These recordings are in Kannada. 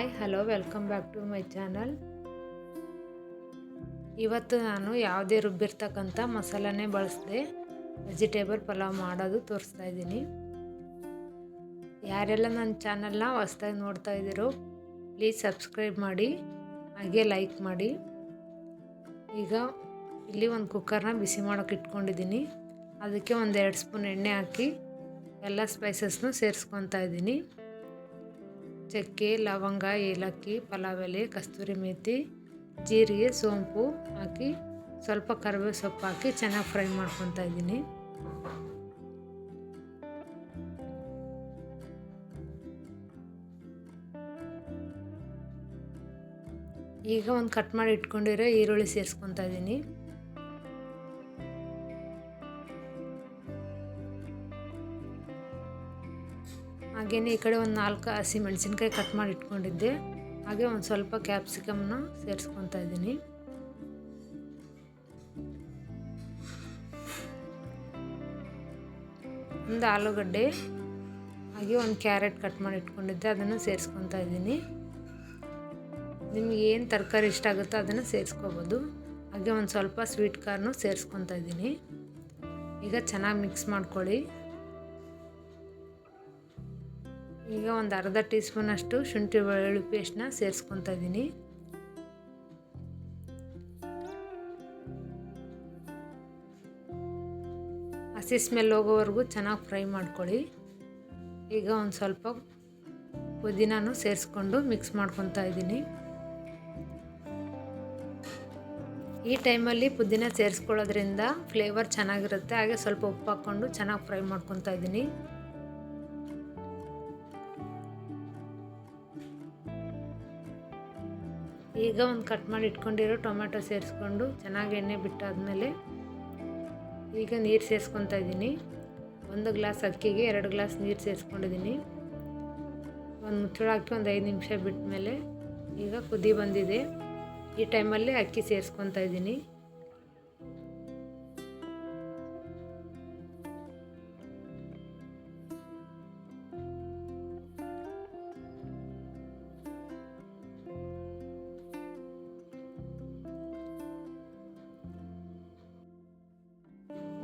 Hi, hello, welcome back to my channel. ಇವತ್ತು ನಾನು ಯಾವುದೇ ರುಬ್ಬಿರ್ತಕ್ಕಂಥ ಮಸಾಲನೇ ಬಳಸದೆ. ವೆಜಿಟೇಬಲ್ ಪಲಾವ್ ಮಾಡೋದು ತೋರಿಸ್ತಾ ಇದ್ದೀನಿ. ಯಾರೆಲ್ಲ ನನ್ನ ಚಾನಲ್ನ ಹೊಸ್ದಾಗಿ ನೋಡ್ತಾ ಇದ್ದೀರೋ, ಪ್ಲೀಸ್ ಸಬ್ಸ್ಕ್ರೈಬ್ ಮಾಡಿ, ಹಾಗೆ ಲೈಕ್ ಮಾಡಿ. ಈಗ ಇಲ್ಲಿ ಒಂದು ಕುಕ್ಕರ್ನ ಬಿಸಿ ಮಾಡೋಕೆ ಇಟ್ಕೊಂಡಿದ್ದೀನಿ. ಅದಕ್ಕೆ ಒಂದು ಎರಡು ಸ್ಪೂನ್ ಎಣ್ಣೆ ಹಾಕಿ ಎಲ್ಲ ಸ್ಪೈಸಸ್ನೂ ಸೇರಿಸ್ಕೊತಾ ಇದ್ದೀನಿ. ಚಕ್ಕೆ, ಲವಂಗ, ಏಲಕ್ಕಿ ಪಲಾವ್ ಎಲೆ ಕಸ್ತೂರಿ ಮೇಥಿ ಜೀರಿಗೆ, ಸೋಂಪು ಹಾಕಿ ಸ್ವಲ್ಪ ಕರಿಬೇವು ಸೊಪ್ಪು ಹಾಕಿ ಚೆನ್ನಾಗಿ ಫ್ರೈ ಮಾಡ್ಕೊತಾ ಇದ್ದೀನಿ. ಈಗ ಒಂದು ಕಟ್ ಮಾಡಿ ಇಟ್ಕೊಂಡಿರೋ ಈರುಳ್ಳಿ ಸೇರಿಸ್ಕೊತಾ ಇದ್ದೀನಿ. ಹಾಗೆಯೇ ಈ ಕಡೆ ಒಂದು ನಾಲ್ಕು ಹಸಿ ಮೆಣಸಿನ್ಕಾಯಿ ಕಟ್ ಮಾಡಿ ಇಟ್ಕೊಂಡಿದ್ದೆ. ಹಾಗೆ ಒಂದು ಸ್ವಲ್ಪ ಕ್ಯಾಪ್ಸಿಕಮ್ನ ಸೇರಿಸ್ಕೊತಾ ಇದ್ದೀನಿ. ಒಂದು ಆಲೂಗಡ್ಡೆ, ಹಾಗೆ ಒಂದು ಕ್ಯಾರೆಟ್ ಕಟ್ ಮಾಡಿ ಇಟ್ಕೊಂಡಿದ್ದೆ, ಅದನ್ನು ಸೇರಿಸ್ಕೊತಾ ಇದ್ದೀನಿ. ನಿಮ್ಗೆ ಏನು ತರಕಾರಿ ಇಷ್ಟ ಆಗುತ್ತೋ ಅದನ್ನು ಸೇರಿಸ್ಕೋಬೋದು. ಹಾಗೆ ಒಂದು ಸ್ವಲ್ಪ ಸ್ವೀಟ್ ಕಾರ್ನು ಸೇರಿಸ್ಕೊತಾ ಇದ್ದೀನಿ. ಈಗ ಚೆನ್ನಾಗಿ ಮಿಕ್ಸ್ ಮಾಡ್ಕೊಳ್ಳಿ. ಈಗ ಒಂದು ಅರ್ಧ ಟೀ ಸ್ಪೂನಷ್ಟು ಶುಂಠಿ ಬೆಳ್ಳುಳ್ಳಿ ಪೇಸ್ಟ್ನ ಸೇರಿಸ್ಕೊತಾ ಇದ್ದೀನಿ. ಹಸಿ ಸ್ಮೆಲ್ ಹೋಗೋವರೆಗೂ ಚೆನ್ನಾಗಿ ಫ್ರೈ ಮಾಡ್ಕೊಳ್ಳಿ. ಈಗ ಒಂದು ಸ್ವಲ್ಪ ಪುದೀನೂ ಸೇರಿಸ್ಕೊಂಡು ಮಿಕ್ಸ್ ಮಾಡ್ಕೊತಾ ಇದ್ದೀನಿ. ಈ ಟೈಮಲ್ಲಿ ಪುದೀನ ಸೇರಿಸ್ಕೊಳ್ಳೋದ್ರಿಂದ ಫ್ಲೇವರ್ ಚೆನ್ನಾಗಿರುತ್ತೆ. ಹಾಗೆ ಸ್ವಲ್ಪ ಉಪ್ಪು ಹಾಕ್ಕೊಂಡು ಚೆನ್ನಾಗಿ ಫ್ರೈ ಮಾಡ್ಕೊತಾ ಇದ್ದೀನಿ. ಈಗ ಒಂದು ಕಟ್ ಮಾಡಿ ಇಟ್ಕೊಂಡಿರೋ ಟೊಮೆಟೊ ಸೇರಿಸ್ಕೊಂಡು ಚೆನ್ನಾಗಿ ಎಣ್ಣೆ ಬಿಟ್ಟಾದಮೇಲೆ ಈಗ ನೀರು ಸೇರಿಸ್ಕೊತಾ ಇದ್ದೀನಿ. ಒಂದು ಗ್ಲಾಸ್ ಅಕ್ಕಿಗೆ ಎರಡು ಗ್ಲಾಸ್ ನೀರು ಸೇರಿಸ್ಕೊಂಡಿದ್ದೀನಿ. ಒಂದು ಮುಚ್ಚಳ ಹಾಕಿ ಒಂದು ಐದು ನಿಮಿಷ ಬಿಟ್ಟ ಮೇಲೆ ಈಗ ಕುದಿ ಬಂದಿದೆ. ಈ ಟೈಮಲ್ಲಿ ಅಕ್ಕಿ ಸೇರಿಸ್ಕೊತಾ ಇದ್ದೀನಿ.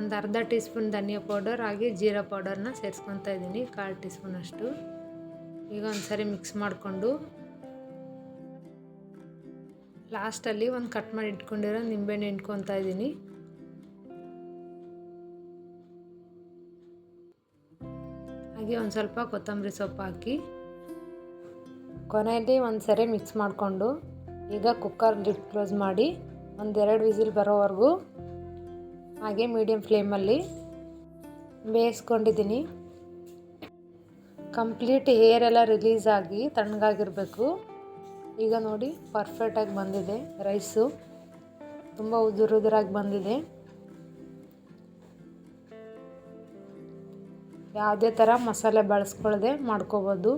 ಒಂದು ಅರ್ಧ ಟೀ ಸ್ಪೂನ್ ಧನಿಯಾ ಪೌಡರ್ ಹಾಗೆ ಜೀರಾ ಪೌಡರ್ನ ಸೇರಿಸ್ಕೊತಾ ಇದ್ದೀನಿ, ಕಾಲು ಟೀ ಸ್ಪೂನಷ್ಟು ಈಗ ಒಂದು ಸರಿ ಮಿಕ್ಸ್ ಮಾಡಿಕೊಂಡು ಲಾಸ್ಟಲ್ಲಿ ಒಂದು ಕಟ್ ಮಾಡಿ ಇಟ್ಕೊಂಡಿರೋ ನಿಂಬೆಹಣ್ಣು ಇಟ್ಕೊತಾ ಇದ್ದೀನಿ. ಹಾಗೆ ಒಂದು ಸ್ವಲ್ಪ ಕೊತ್ತಂಬರಿ ಸೊಪ್ಪು ಹಾಕಿ ಕೊನೆಯಲ್ಲಿ ಒಂದು ಸರಿ ಮಿಕ್ಸ್ ಮಾಡಿಕೊಂಡು ಈಗ ಕುಕ್ಕರ್ ಲಿಡ್ ಕ್ಲೋಸ್ ಮಾಡಿ ಒಂದೆರಡು ವಿಸಿಲ್ ಬರೋವರೆಗೂ ಹಾಗೆ ಮೀಡಿಯಮ್ ಫ್ಲೇಮಲ್ಲಿ ಬೇಯಿಸ್ಕೊಂಡಿದ್ದೀನಿ. ಕಂಪ್ಲೀಟ್ ಹೇರ್ ಎಲ್ಲ ರಿಲೀಸ್ ಆಗಿ ತಣ್ಣಗಾಗಿರಬೇಕು. ಈಗ ನೋಡಿ ಪರ್ಫೆಕ್ಟಾಗಿ ಬಂದಿದೆ ರೈಸು ತುಂಬ ಉದುರುದುರಾಗಿ ಬಂದಿದೆ. ಯಾವುದೇ ಥರ ಮಸಾಲೆ ಬಳಸ್ಕೊಳ್ಳದೆ ಮಾಡ್ಕೋಬೋದು.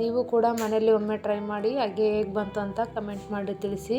ನೀವು ಕೂಡ ಮನೇಲಿ ಒಮ್ಮೆ ಟ್ರೈ ಮಾಡಿ ಹಾಗೆ ಹೇಗೆ ಬಂತು ಅಂತ ಕಮೆಂಟ್ ಮಾಡಿ ತಿಳಿಸಿ.